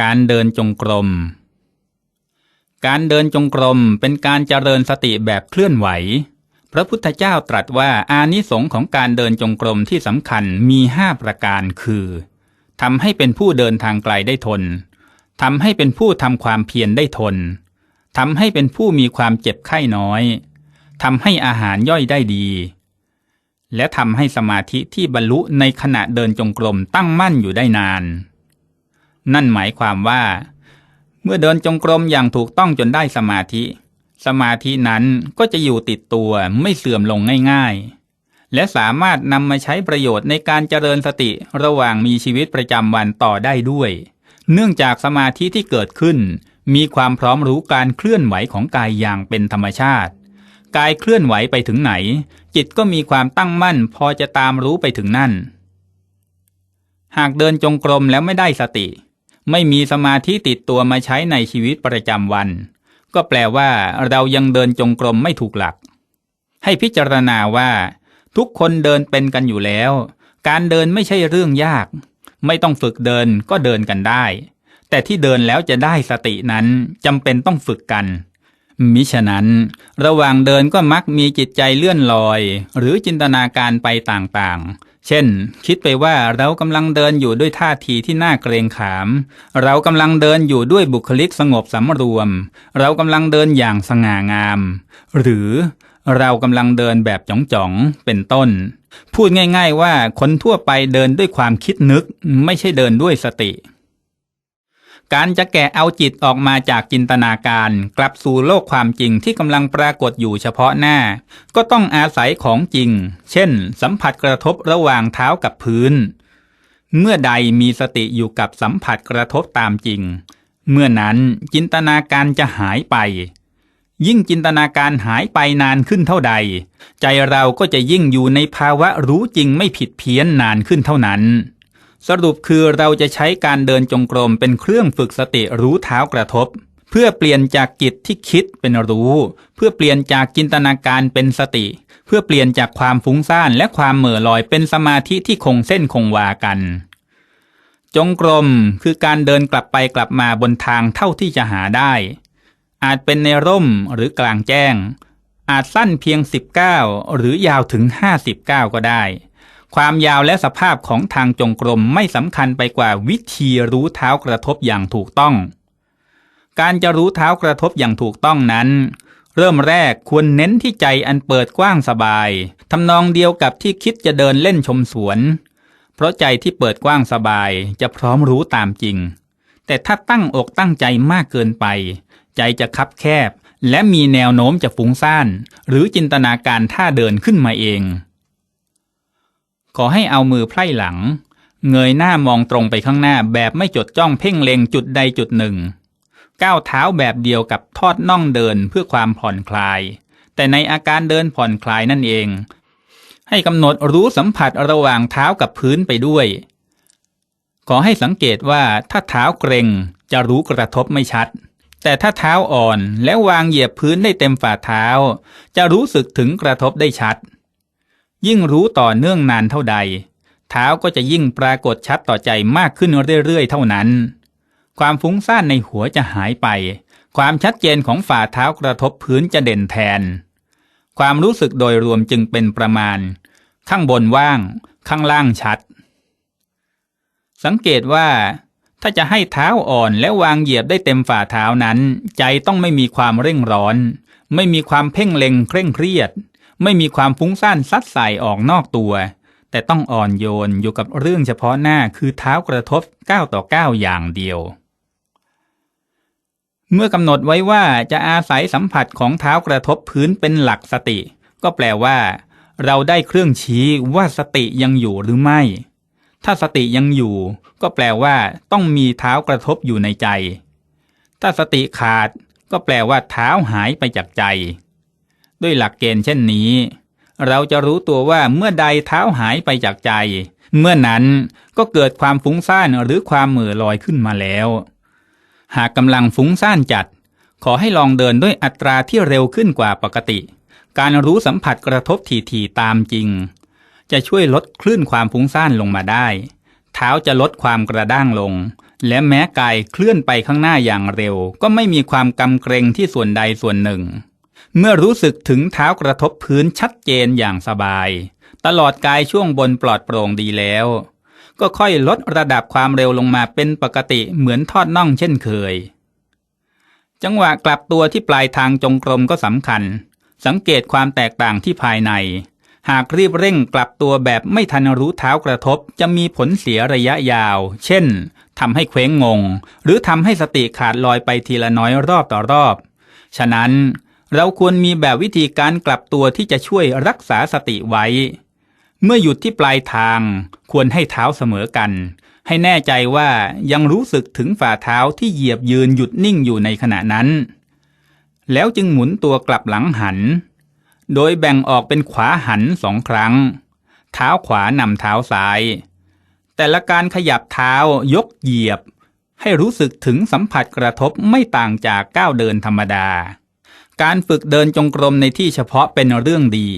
การเดินจงกรม การเดินจงกรมเป็นการเจริญสติแบบเคลื่อนไหว พระพุทธเจ้าตรัสว่าอานิสงส์ของการเดินจงกรมที่สำคัญมีห้าประการคือทำให้เป็นผู้เดินทางไกลได้ทนทำให้เป็นผู้ทำความเพียรได้ทนทำให้เป็นผู้มีความเจ็บไข้น้อยทำให้อาหารย่อยได้ดี และทำให้สมาธิที่บรรลุในขณะเดินจงกรมตั้งมั่นอยู่ได้นาน นั่นหมายความว่า เมื่อเดินจงกรมอย่างถูกต้องจนได้สมาธิ สมาธินั้นก็จะอยู่ติดตัวไม่เสื่อมลงง่ายๆ และสามารถนำมาใช้ประโยชน์ในการเจริญสติระหว่างมีชีวิตประจำวันต่อได้ด้วย เนื่องจากสมาธิที่เกิดขึ้น มีความพร้อมรู้การเคลื่อนไหวของกายอย่างเป็นธรรมชาติ กายเคลื่อนไหวไปถึงไหน จิตก็มีความตั้งมั่นพอจะตามรู้ไปถึงนั่น หากเดินจงกรมแล้วไม่ได้สติ ไม่มีสมาธิติดตัวมาใช้ในชีวิตประจำวัน ก็แปลว่าเรายังเดินจงกรมไม่ถูกหลัก ให้พิจารณาว่า ทุกคนเดินเป็นกันอยู่แล้ว การเดินไม่ใช่เรื่องยาก ไม่ต้องฝึกเดินก็เดินกันได้ แต่ที่เดินแล้วจะได้สตินั้นจำเป็นต้องฝึกกัน มิฉะนั้น ระหว่างเดินก็มักมีจิตใจเลื่อนลอย หรือจินตนาการไปต่างๆ เช่น คิดไปว่าเรากำลังเดินอยู่ด้วยท่าทีที่น่าเกรงขาม เรากำลังเดินอยู่ด้วยบุคลิกสงบสำรวม เรากำลังเดินอย่างสง่างาม หรือเรากำลังเดินแบบจ๋องๆ เป็นต้น พูดง่าย ๆ ว่าคนทั่วไปเดินด้วยความคิดนึกไม่ใช่เดินด้วยสติ การจะแกะเอาจิตออกมาจากจินตนาการ กลับสู่โลกความจริงที่กำลังปรากฏอยู่เฉพาะหน้า ก็ต้องอาศัยของจริง เช่น สัมผัสกระทบระหว่างเท้ากับพื้น เมื่อใดมีสติอยู่กับสัมผัสกระทบตามจริง เมื่อนั้นจินตนาการจะหายไป ยิ่งจินตนาการหายไปนานขึ้นเท่าใด ใจเราก็จะยิ่งอยู่ในภาวะรู้จริงไม่ผิดเพี้ยนนานขึ้นเท่านั้น สรุปคือเราจะใช้การเดินจงกรมเป็นเครื่องฝึกสติรู้เท้ากระทบ เพื่อเปลี่ยนจากจิตที่คิดเป็นรู้ เพื่อเปลี่ยนจากจินตนาการเป็นสติ เพื่อเปลี่ยนจากความฟุ้งซ่านและความเหม่อลอยเป็นสมาธิที่คงเส้นคงวากัน จงกรมคือการเดินกลับไปกลับมาบนทางเท่าที่จะหาได้ อาจเป็นในร่มหรือกลางแจ้ง อาจสั้นเพียง 19 หรือยาวถึง 59 ก็ได้ ความยาวและสภาพของทางจงกรมไม่สำคัญไปกว่าวิธีรู้เท้ากระทบอย่างถูกต้อง การจะรู้เท้ากระทบอย่างถูกต้องนั้น เริ่มแรกควรเน้นที่ใจอันเปิดกว้างสบายทำนองเดียวกับที่คิดจะเดินเล่นชมสวน เพราะใจที่เปิดกว้างสบายจะพร้อมรู้ตามจริง แต่ถ้าตั้งอกตั้งใจมากเกินไป ใจจะคับแคบ และมีแนวโน้มจะฟุ้งซ่าน หรือจินตนาการท่าเดินขึ้นมาเอง ขอให้เอามือไพร่หลัง เงยหน้ามองตรงไปข้างหน้าแบบไม่จดจ้องเพ่งเล็งจุดใดจุดหนึ่ง ก้าวเท้าแบบเดียวกับทอดน่องเดินเพื่อความผ่อนคลาย แต่ในอาการเดินผ่อนคลายนั่นเอง ให้กำหนดรู้สัมผัสระหว่างเท้ากับพื้นไปด้วย ขอให้สังเกตว่าถ้าเท้าเกร็งจะรู้กระทบไม่ชัดแต่ถ้าเท้าอ่อนแล้ววางเหยียบพื้นได้เต็มฝ่าเท้า จะรู้สึกถึงกระทบได้ชัด ยิ่งรู้ต่อเนื่องนานเท่าใด เท้าก็จะยิ่งปรากฏชัดต่อใจมากขึ้นเรื่อยๆ เท่านั้น ความฟุ้งซ่านในหัวจะหายไป ความชัดเจนของฝ่าเท้ากระทบพื้นจะเด่นแทน ความรู้สึกโดยรวมจึงเป็นประมาณ ข้างบนว่าง ข้างล่างชัด สังเกตว่า ถ้าจะให้เท้าอ่อนและวางเหยียบได้เต็มฝ่าเท้านั้น ใจต้องไม่มีความเร่งร้อน ไม่มีความเพ่งเล็งเคร่งเครียด ไม่มีความฟุ้งซ่านซัดใส่ออกนอกตัว แต่ต้องอ่อนโยนอยู่กับเรื่องเฉพาะหน้าคือเท้ากระทบ9ต่อ9อย่างเดียว เมื่อกำหนดไว้ว่าจะอาศัยสัมผัสของเท้ากระทบพื้นเป็นหลักสติ ก็แปลว่า เราได้เครื่องชี้ว่าสติยังอยู่หรือไม่ ถ้าสติยังอยู่ ก็แปลว่า ต้องมีเท้ากระทบอยู่ในใจ ถ้าสติขาด ก็แปลว่าเท้าหายไปจากใจ ด้วยหลักเกณฑ์เช่นนี้ เราจะรู้ตัวว่าเมื่อใดเท้าหายไปจากใจ เมื่อนั้นก็เกิดความฟุ้งซ่านหรือความเหม่อลอยขึ้นมาแล้ว หากกำลังฟุ้งซ่านจัด ขอให้ลองเดินด้วยอัตราที่เร็วขึ้นกว่าปกติ การรู้สัมผัสกระทบทีๆตามจริง จะช่วยลดคลื่นความฟุ้งซ่านลงมาได้ เท้าจะลดความกระด้างลงและแม้กายเคลื่อนไปข้างหน้าอย่างเร็ว ก็ไม่มีความกำเกรงที่ส่วนใดส่วนหนึ่ง เมื่อรู้สึกถึงเท้ากระทบพื้นชัดเจนอย่างสบาย ตลอดกายช่วงบนปลอดโปร่งดีแล้ว ก็ค่อยลดระดับความเร็วลงมาเป็นปกติเหมือนทอดน่องเช่นเคย จังหวะกลับตัวที่ปลายทางจงกรมก็สำคัญ สังเกตความแตกต่างที่ภายใน หากรีบเร่งกลับตัวแบบไม่ทันรู้เท้ากระทบจะมีผลเสียระยะยาว เช่นทำให้เคว้งงง หรือทำให้สติขาดลอยไปทีละน้อยรอบต่อรอบ ฉะนั้น เราควรมีแบบวิธีการกลับตัวที่จะช่วยรักษาสติไว้ เมื่อหยุดที่ปลายทาง ควรให้เท้าเสมอกัน ให้แน่ใจว่ายังรู้สึกถึงฝ่าเท้าที่เหยียบยืนหยุดนิ่งอยู่ในขณะนั้น แล้วจึงหมุนตัวกลับหลังหัน โดยแบ่งออกเป็นขวาหันสองครั้ง เท้าขวานำเท้าซ้าย แต่ละการขยับเท้ายกเหยียบ ให้รู้สึกถึงสัมผัสกระทบไม่ต่างจากก้าวเดินธรรมดา การฝึกเดินจงกรมในที่เฉพาะเป็นเรื่องดี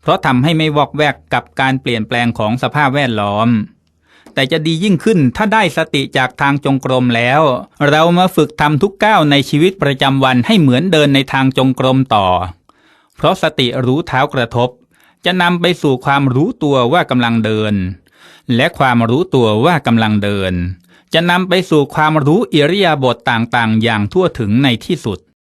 เพราะทำให้ไม่วอกแวกกับการเปลี่ยนแปลงของสภาพแวดล้อม แต่จะดียิ่งขึ้นถ้าได้สติจากทางจงกรมแล้ว เรามาฝึกทำทุกก้าวในชีวิตประจำวันให้เหมือนเดินในทางจงกรมต่อ เพราะสติรู้เท้ากระทบ จะนำไปสู่ความรู้ตัวว่ากำลังเดิน และความรู้ตัวว่ากำลังเดิน จะนำไปสู่ความรู้อิริยาบถต่างๆ อย่างทั่วถึงในที่สุด